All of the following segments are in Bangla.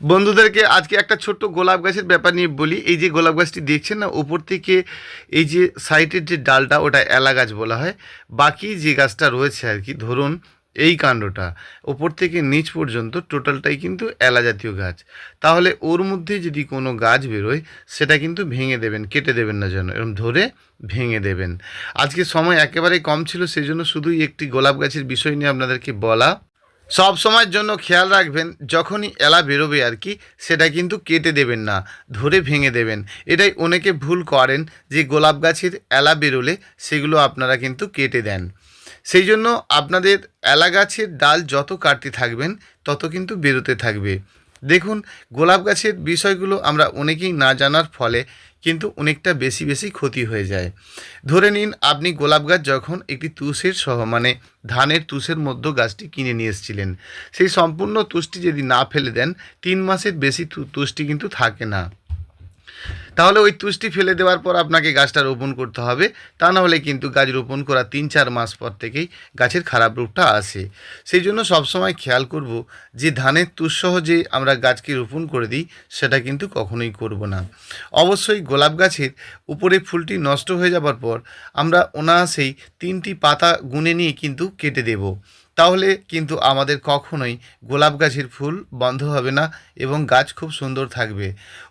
বন্ধুদেরকে আজকে একটা ছোট্ট গোলাপ গাছের ব্যাপার নিয়ে বলি। এই যে গোলাপ গাছটি দেখছেন না, উপর থেকে এই যে সাইডের যে ডালটা, ওটা এলা গাছ বলা হয়। বাকি যে গাছটা রয়েছে আর কি, ধরুন এই কাণ্ডটা ওপর থেকে নিচ পর্যন্ত টোটালটাই কিন্তু এলা জাতীয় গাছ। তাহলে ওর মধ্যে যদি কোনো গাছ বেরোয়, সেটা কিন্তু ভেঙে দেবেন, কেটে দেবেন না যেন এরকম ধরে ভেঙে দেবেন। আজকে সময় একেবারেই কম ছিল, সেই জন্য শুধুই একটি গোলাপ গাছের বিষয় নিয়ে আপনাদেরকে বলা। সব সময়ের জন্য খেয়াল রাখবেন, যখনই এলা বেরোবে আর কি, সেটা কিন্তু কেটে দেবেন না, ধরে ভেঙে দেবেন। এটাই অনেকে ভুল করেন যে গোলাপ গাছের এলা বেরোলে সেগুলো আপনারা কিন্তু কেটে দেন। সেই জন্য আপনাদের এলা গাছের ডাল যত কাটতে থাকবেন, তত কিন্তু বেরোতে থাকবে। দেখুন, গোলাপ গাছের বিষয়গুলো আমরা অনেকেই না জানার ফলে কিন্তু অনেকটা বেশি বেশি ক্ষতি হয়ে যায়। ধরে নিন, আপনি গোলাপ গাছ যখন একটি তুষের সহ মানে ধানের তুষের মধ্যে গাছটি কিনে নিয়ে এসেছিলেন, সেই সম্পূর্ণ তুষটি যদি না ফেলে দেন, তিন মাসের বেশি তুষটি কিন্তু থাকে না। তাহলে ওই তুষ্টি ফেলে দেওয়ার পর আপনাকে গাছটা রোপণ করতে হবে। তা না হলে কিন্তু গাছ রোপণ করা তিন চার মাস পর থেকেই গাছের খারাপ রূপটা আসে। সেই জন্য সবসময় খেয়াল করব যে ধানের তুষসহ যে আমরা গাছকে রোপণ করে দিই, সেটা কিন্তু কখনোই করব না। অবশ্যই গোলাপ গাছের উপরে ফুলটি নষ্ট হয়ে যাবার পর আমরা অনায়াসেই তিনটি পাতা গুনে নিয়ে কিন্তু কেটে দেব। তাহলে কিন্তু আমাদের কখনোই গোলাপ গাছের ফুল বন্ধ হবে না এবং গাছ খুব সুন্দর থাকবে।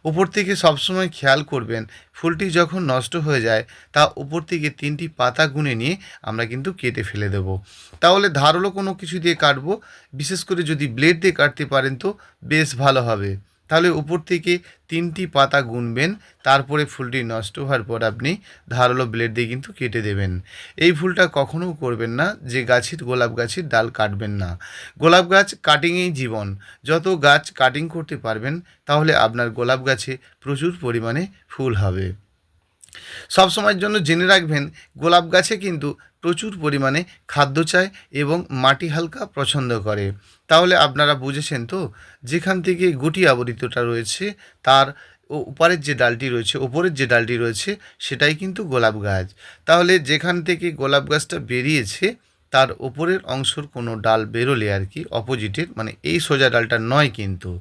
উপর থেকে সবসময় খেয়াল করবেন, ফুলটি যখন নষ্ট হয়ে যায়, তা উপর থেকে তিনটি পাতা গুনে নিয়ে আমরা কিন্তু কেটে ফেলে দেব। তাহলে ধারালো কোনো কিছু দিয়ে কাটবো, বিশেষ করে যদি ব্লেড দিয়ে কাটতে পারেন তো বেশ ভালো হবে। তাহলে উপর থেকে তিনটি পাতা গুনবেন, তারপরে ফুলটি নষ্ট হওয়ার পর আপনি ধারালো ব্লেড দিয়ে কিন্তু কেটে দেবেন। এই ফুলটা কখনো করবেন না, যে গাছের গোলাপ গাছের ডাল কাটবেন না। গোলাপ গাছ কাটিংয়েই জীবন। যত গাছ কাটিং করতে পারবেন, তাহলে আপনার গোলাপ গাছে প্রচুর পরিমাণে ফুল হবে। সব সময়ের জন্য জেনে রাখবেন, গোলাপ গাছে কিন্তু প্রচুর পরিমাণে খাদ্য চায় এবং মাটি হালকা পছন্দ করে। তাহলে আপনারা বুঝেছেন তো, যেখান থেকে গুটি আবরিতটা রয়েছে, তার ও উপরের যে ডালটি রয়েছে, ওপরের যে ডালটি রয়েছে, সেটাই কিন্তু গোলাপ গাছ। তাহলে যেখান থেকে গোলাপ গাছটা বেরিয়েছে তার ওপরের অংশর কোনো ডাল বেরোলে আর কি অপোজিটের মানে এই সোজা ডালটা নয় কিন্তু।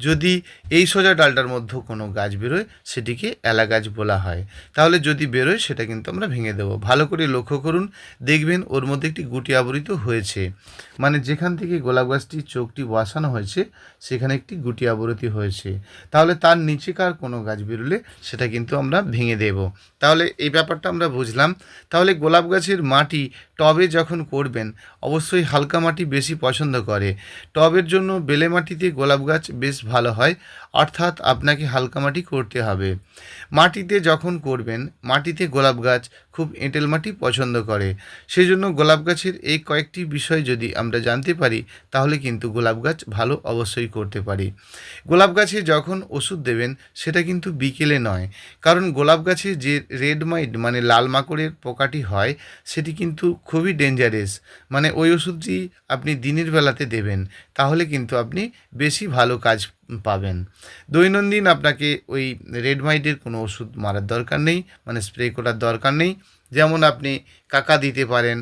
যদি এই সোজা ডালটার মধ্যে কোনো গাছ বেরোয়, সেটিকে এলা গাছ বলা হয়। তাহলে যদি বেরোয়, সেটা কিন্তু আমরা ভেঙে দেবো। ভালো করে লক্ষ্য করুন, দেখবেন ওর মধ্যে একটি গুটি আবরিত হয়েছে। মানে যেখান থেকে গোলাপ গাছটির চোখটি বসানো হয়েছে, সেখানে একটি গুটি আবরতি হয়েছে। তাহলে তার নিচেকার কোনো গাছ বেরোলে, সেটা কিন্তু আমরা ভেঙে দেব। তাহলে এই ব্যাপারটা আমরা বুঝলাম। তাহলে গোলাপ গাছের মাটি টবে যখন করবেন অবশ্যই হালকা মাটি বেশি পছন্দ করে। টবের জন্য বেলে মাটিতে গোলাপ গাছ বেশ ভালো হয়, অর্থাৎ আপনাকে হালকা মাটি করতে হবে। মাটিতে যখন করবেন, মাটিতে গোলাপ গাছ খুব এঁটেল মাটি পছন্দ করে। সেই জন্য গোলাপ গাছের এই কয়েকটি বিষয় যদি আমরা জানতে পারি, তাহলে কিন্তু গোলাপ গাছ ভালো অবশ্যই করতে পারি। গোলাপ গাছে যখন ওষুধ দেবেন, সেটা কিন্তু বিকেলে নয়। কারণ গোলাপ গাছে যে রেড মাইড মানে লাল মাকড়ের পোকাটি হয়, সেটি কিন্তু খুবই ডেঞ্জারাস। মানে ওই ওষুধটি আপনি দিনের বেলাতে দেবেন, তাহলে কিন্তু আপনি বেশি ভালো কাজ পাবেন। দৈনন্দিন আপনাকে ওই রেড মাইটের কোনো ওষুধ মারার দরকার নেই মানে স্প্রে করার দরকার নেই। যেমন আপনি কাকা দিতে পারেন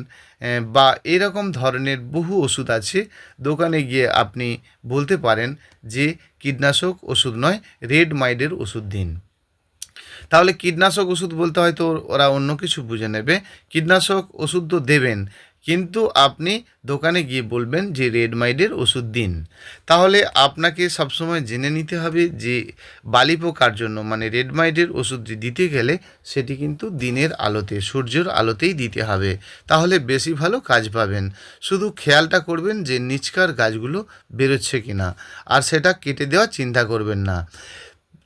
বা এরকম ধরনের বহু ওষুধ আছে, দোকানে গিয়ে আপনি বলতে পারেন যে কীটনাশক ওষুধ নয় রেড মাইডের ওষুধ দিন। তাহলে কীটনাশক ওষুধ বলতে হয়তো ওরা অন্য কিছু বুঝে নেবে। কীটনাশক ওষুধ তো দেবেন কিন্তু আপনি দোকানে গিয়ে বলবেন যে রেড মাইডের ওষুধ দিন। তাহলে আপনাকে সবসময় জেনে নিতে হবে যে বালি পোকার জন্য? মানে রেড মাইডের ওষুধটি দিতে গেলে, সেটি কিন্তু দিনের আলোতে, সূর্যের আলোতেই দিতে হবে। তাহলে বেশি ভালো কাজ পাবেন। শুধু খেয়ালটা করবেন যে, নিচকার গাছগুলো বেরোচ্ছে কিনা। আর সেটা কেটে দেওয়ার চিন্তা করবেন না।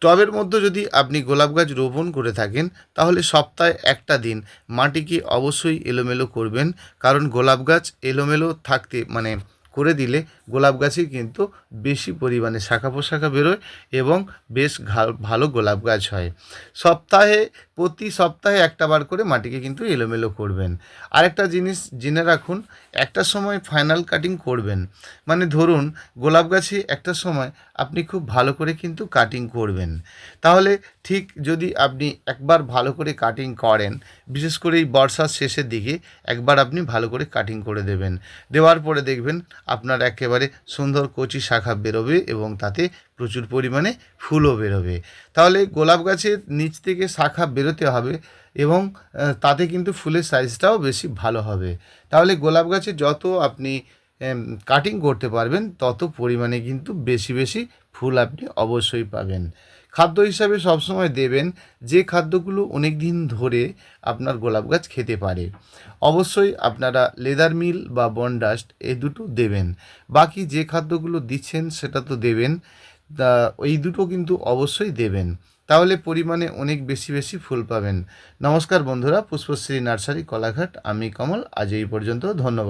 টবের মধ্যে যদি আপনি গোলাপ গাছ রোপণ করে থাকেন, তাহলে সপ্তাহে একটা দিন মাটিকে অবশ্যই এলোমেলো করবেন। কারণ গোলাপ গাছ এলোমেলো থাকতে মানে করে দিলে গোলাপ গাছে কিন্তু বেশি পরিমাণে শাখা পোশাখা বেরোয় এবং বেশ ভালো গোলাপ গাছ হয়। সপ্তাহে প্রতি সপ্তাহে একটা বার করে মাটিকে কিন্তু এলোমেলো করবেন। আরেকটা জিনিস জেনে রাখুন, একটা সময় ফাইনাল কাটিং করবেন। মানে ধরুন, গোলাপ গাছে একটা সময় আপনি খুব ভালো করে কিন্তু কাটিং করবেন। তাহলে ঠিক যদি আপনি একবার ভালো করে কাটিং করেন, বিশেষ করে এই বর্ষার শেষের দিকে, একবার আপনি ভালো করে কাটিং করে দেবেন। দেওয়ার পরে দেখবেন আপনার একেবারে সুন্দর কচি শাখা বেরোবে এবং তাতে প্রচুর পরিমাণে ফুলও বেরোবে। তাহলে গোলাপ গাছের নিচ থেকে শাখা বেরোতে হবে এবং তাতে কিন্তু ফুলের সাইজটাও বেশি ভালো হবে। তাহলে গোলাপ গাছে যত আপনি কাটিং করতে পারবেন, তত পরিমাণে কিন্তু বেশি বেশি ফুল আপনি অবশ্যই পাবেন। খাদ্য হিসাবে সবসময় দেবেন যে খাদ্যগুলো অনেক দিন ধরে আপনার গোলাপ গাছ খেতে পারে। অবশ্যই আপনারা লেদার মিল বা বনডাস্ট এই দুটো দেবেন। বাকি যে খাদ্যগুলো দিচ্ছেন সেটা তো দেবেন। তা এই দুটো কিন্তু অবশ্যই দেবেন। তাহলে পরিমাণে অনেক বেশি বেশি ফুল পাবেন। নমস্কার বন্ধুরা, পুষ্পশ্রী নার্সারি, কলাঘাট, আমি কমল, আজ এই পর্যন্ত, ধন্যবাদ।